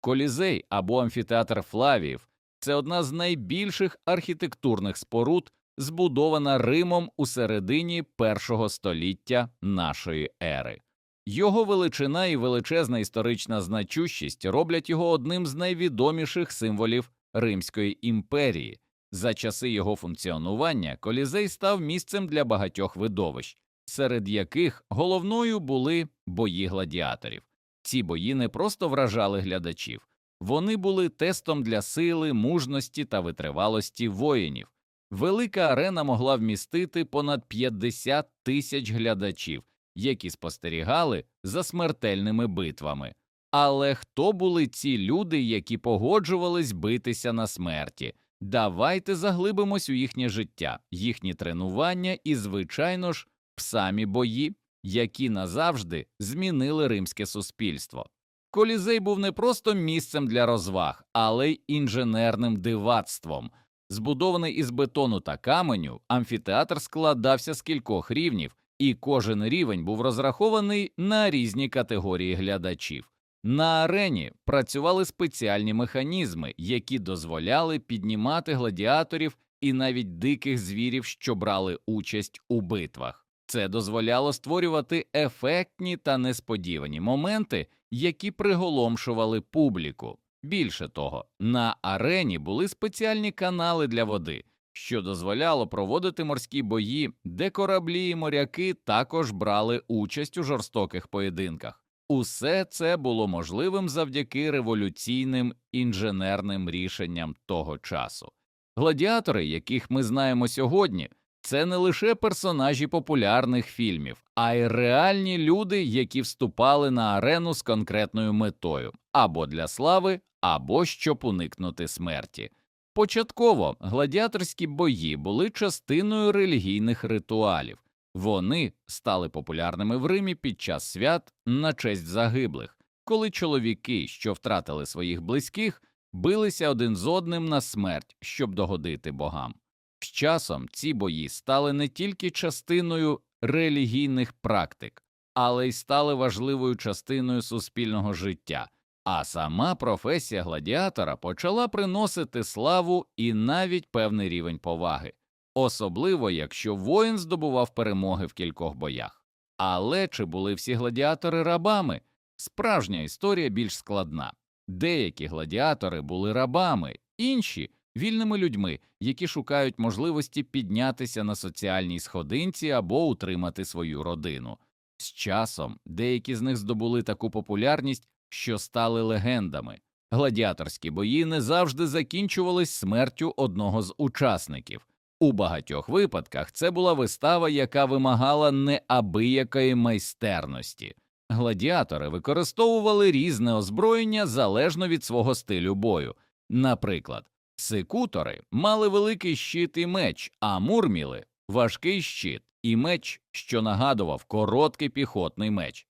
Колізей або амфітеатр Флавіїв це одна з найбільших архітектурних споруд, збудована Римом у середині першого століття нашої ери. Його величина і величезна історична значущість роблять його одним з найвідоміших символів Римської імперії. За часи його функціонування колізей став місцем для багатьох видовищ, серед яких головною були бої гладіаторів. Ці бої не просто вражали глядачів, вони були тестом для сили, мужності та витривалості воїнів. Велика арена могла вмістити понад 50 тисяч глядачів, які спостерігали за смертельними битвами. Але хто були ці люди, які погоджувались битися на смерті? Давайте заглибимось у їхнє життя, їхні тренування і, звичайно ж, в самі бої, які назавжди змінили римське суспільство. Колізей був не просто місцем для розваг, але й інженерним дивацтвом. Збудований із бетону та каменю, амфітеатр складався з кількох рівнів, і кожен рівень був розрахований на різні категорії глядачів. На арені працювали спеціальні механізми, які дозволяли піднімати гладіаторів і навіть диких звірів, що брали участь у битвах. Це дозволяло створювати ефектні та несподівані моменти, які приголомшували публіку. Більше того, на арені були спеціальні канали для води, що дозволяло проводити морські бої, де кораблі і моряки також брали участь у жорстоких поєдинках. Усе це було можливим завдяки революційним інженерним рішенням того часу. Гладіатори, яких ми знаємо сьогодні, це не лише персонажі популярних фільмів, а й реальні люди, які вступали на арену з конкретною метою або для слави, або щоб уникнути смерті. Початково гладіаторські бої були частиною релігійних ритуалів. Вони стали популярними в Римі під час свят на честь загиблих, коли чоловіки, що втратили своїх близьких, билися один з одним на смерть, щоб догодити богам. З часом ці бої стали не тільки частиною релігійних практик, але й стали важливою частиною суспільного життя, а сама професія гладіатора почала приносити славу і навіть певний рівень поваги, особливо якщо воїн здобував перемоги в кількох боях. Але чи були всі гладіатори рабами? Справжня історія більш складна. Деякі гладіатори були рабами, інші вільними людьми, які шукають можливості піднятися на соціальній сходинці або утримати свою родину. З часом деякі з них здобули таку популярність, що стали легендами. Гладіаторські бої не завжди закінчувались смертю одного з учасників. У багатьох випадках це була вистава, яка вимагала неабиякої майстерності. Гладіатори використовували різне озброєння залежно від свого стилю бою. Наприклад, секутори мали великий щит і меч, а мурміли важкий щит і меч, що нагадував короткий піхотний меч.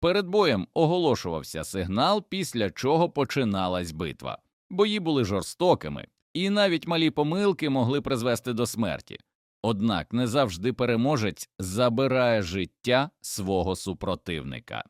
Перед боєм оголошувався сигнал, після чого починалась битва. Бої були жорстокими, і навіть малі помилки могли призвести до смерті. Однак не завжди переможець забирає життя свого супротивника.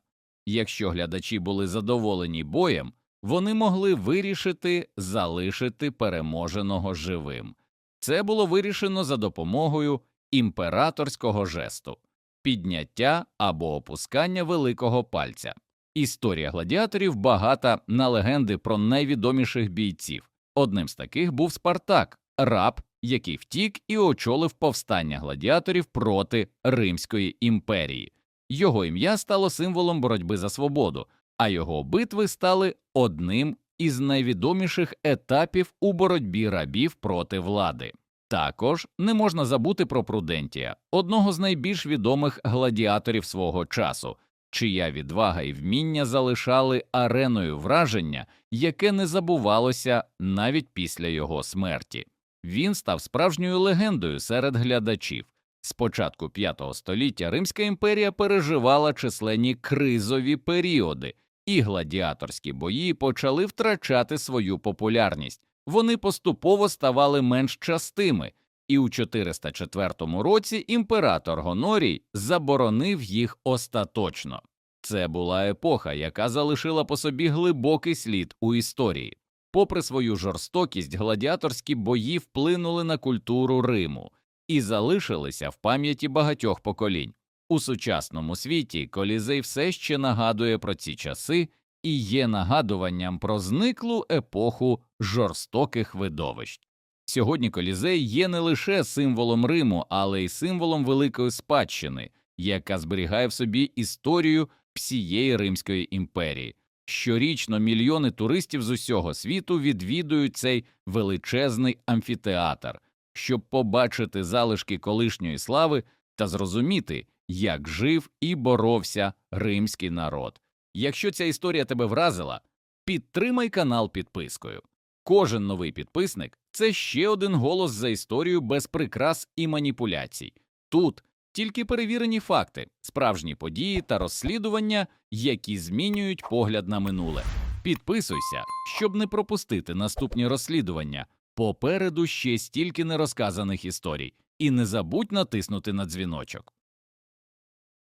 Якщо глядачі були задоволені боєм, вони могли вирішити залишити переможеного живим. Це було вирішено за допомогою імператорського жесту підняття або опускання великого пальця. Історія гладіаторів багата на легенди про найвідоміших бійців. Одним з таких був Спартак, раб, який втік і очолив повстання гладіаторів проти Римської імперії. Його ім'я стало символом боротьби за свободу, а його битви стали одним із найвідоміших етапів у боротьбі рабів проти влади. Також не можна забути про Прудентія, одного з найбільш відомих гладіаторів свого часу, чия відвага і вміння залишали ареною враження, яке не забувалося навіть після його смерті. Він став справжньою легендою серед глядачів. З початку V століття Римська імперія переживала численні кризові періоди, і гладіаторські бої почали втрачати свою популярність. Вони поступово ставали менш частими, і у 404 році імператор Гонорій заборонив їх остаточно. Це була епоха, яка залишила по собі глибокий слід у історії. Попри свою жорстокість, гладіаторські бої вплинули на культуру Риму і залишилися в пам'яті багатьох поколінь. У сучасному світі колізей все ще нагадує про ці часи і є нагадуванням про зниклу епоху жорстоких видовищ. Сьогодні колізей є не лише символом Риму, але й символом великої спадщини, яка зберігає в собі історію всієї Римської імперії. Щорічно мільйони туристів з усього світу відвідують цей величезний амфітеатр, щоб побачити залишки колишньої слави та зрозуміти, як жив і боровся римський народ. Якщо ця історія тебе вразила, підтримай канал підпискою. Кожен новий підписник це ще один голос за історію без прикрас і маніпуляцій. Тут тільки перевірені факти, справжні події та розслідування, які змінюють погляд на минуле. Підписуйся, щоб не пропустити наступні розслідування. Попереду ще стільки нерозказаних історій, і не забудь натиснути на дзвіночок.